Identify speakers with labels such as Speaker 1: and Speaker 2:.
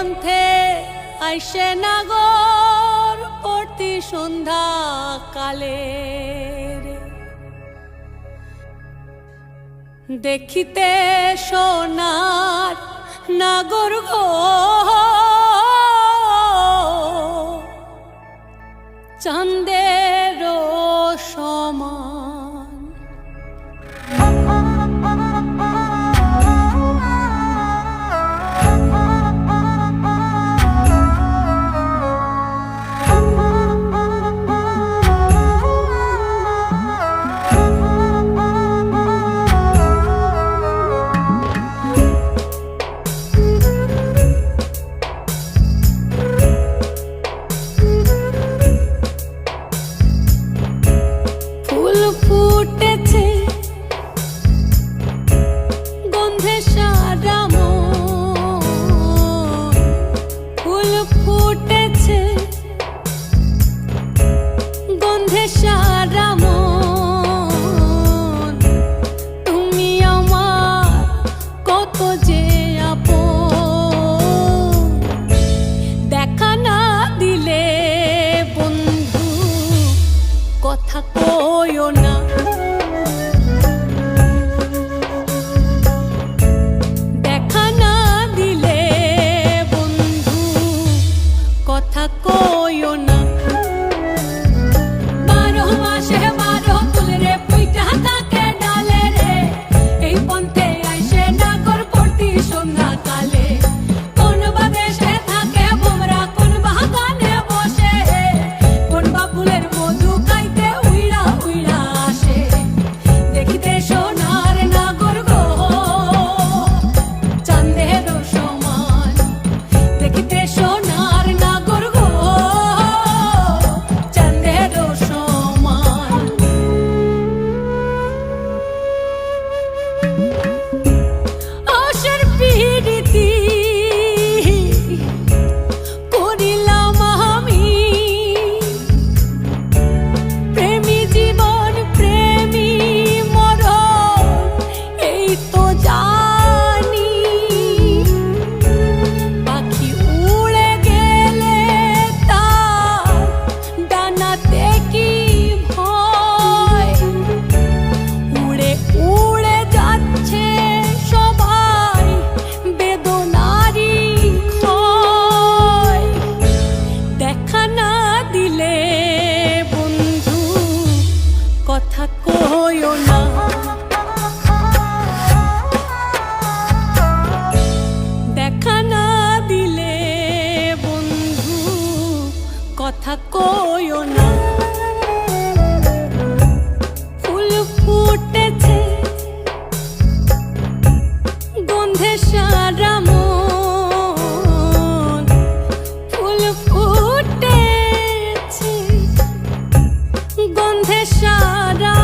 Speaker 1: পন্থে আইসে নাগর অতি সন্ধ্যা কালে দেখিতে সোনার Thank you. হইও না। ফুল ফুটেছে গন্ধে সারা মন। ফুল ফুটেছে গন্ধে সারা